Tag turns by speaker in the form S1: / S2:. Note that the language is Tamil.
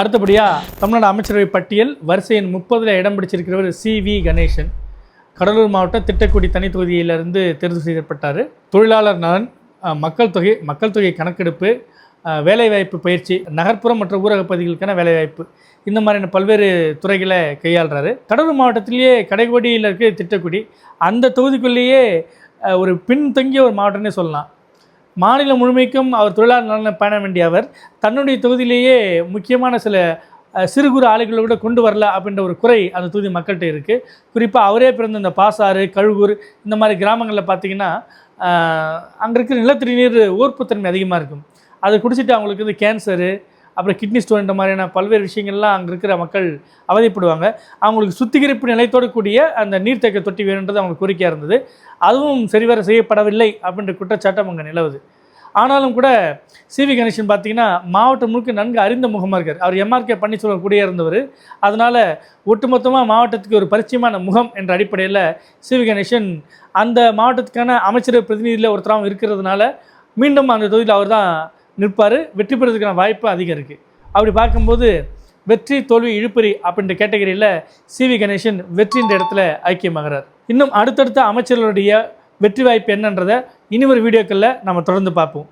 S1: அடுத்தபடியாக தமிழ்நாடு அமைச்சரவை பட்டியல் வரிசையின் முப்பதில் இடம் பிடிச்சிருக்கிறவர் சி வி கணேசன். கடலூர் மாவட்ட திட்டக்குடி தனி தொகுதியிலிருந்து தேர்வு செய்யப்பட்டார். தொழிலாளர் நலன் மக்கள் தொகை மக்கள் தொகை கணக்கெடுப்பு வேலைவாய்ப்பு பயிற்சி நகர்ப்புறம் மற்றும் ஊரக பகுதிகளுக்கான வேலைவாய்ப்பு இந்த மாதிரியான பல்வேறு துறைகளை கையாளுறாரு. கடலூர் மாவட்டத்திலேயே கடைகோடியில் இருக்க திட்டக்குடி அந்த தொகுதிக்குள்ளேயே ஒரு பின்தங்கிய ஒரு மாவட்டம்னே சொல்லலாம். மாநிலம் முழுமைக்கும் அவர் தொழிலாளர் நலனை பேண வேண்டிய அவர். தன்னுடைய தொகுதியிலேயே முக்கியமான சில சிறு குறு ஆலைகளை கூட கொண்டு வரல அப்படின்ற ஒரு குறை அந்த தொகுதி மக்கள்கிட்ட இருக்குது குறிப்பாக அவரே பிறந்த இந்த பாசாறு கழுகூர் இந்த மாதிரி கிராமங்களில் பார்த்தீங்கன்னா அங்கே இருக்கிற நிலத்தடி நீர் ஊர்ப்புத்தன்மை அதிகமாக இருக்கும். அதை குடிச்சிட்டு அவங்களுக்கு வந்து கேன்சரு அப்புறம் கிட்னி ஸ்டோன் இந்த மாதிரியான பல்வேறு விஷயங்கள்லாம் அங்கே இருக்கிற மக்கள் அவதிப்படுவாங்க. அவங்களுக்கு சுத்திகரிப்பு நிலையத்தோடு கூடிய அந்த நீர்த்தேக்க தொட்டி வேணுன்றது அவங்களுக்கு கோரிக்கையாக இருந்தது. அதுவும் சரிவர செய்யப்படவில்லை அப்படின்ற குற்றச்சாட்டம் அங்கே நிலவுது. ஆனாலும் கூட சிவி கணேசன் பார்த்தீங்கன்னா மாவட்டம் முழுக்க நன்கு அறிந்த முகமாக இருக்கார். அவர் எம்ஆர்கே பன்னீர்செல்வம் கூடிய இருந்தவர். அதனால் ஒட்டுமொத்தமாக மாவட்டத்துக்கு ஒரு பரிச்சயமான முகம் என்ற அடிப்படையில் சிவி கணேசன் அந்த மாவட்டத்துக்கான அமைச்சர் பிரதிநிதியில் ஒருத்தராகவும் இருக்கிறதுனால மீண்டும் அந்த தொகுதியில் அவர் தான் நிற்பார் வெற்றி பெறதுக்கான வாய்ப்பு அதிகம் இருக்குது அப்படி பார்க்கும்போது வெற்றி தோல்வி இழுப்பறி அப்படின்ற கேட்டகரியில் சிவி கணேசன் வெற்றின்ற இடத்துல ஐக்கியமாகிறார். இன்னும் அடுத்தடுத்த அமைச்சர்களுடைய வெற்றி வாய்ப்பு என்னன்றதை இனி ஒரு வீடியோக்களில் நம்ம தொடர்ந்து பார்ப்போம்.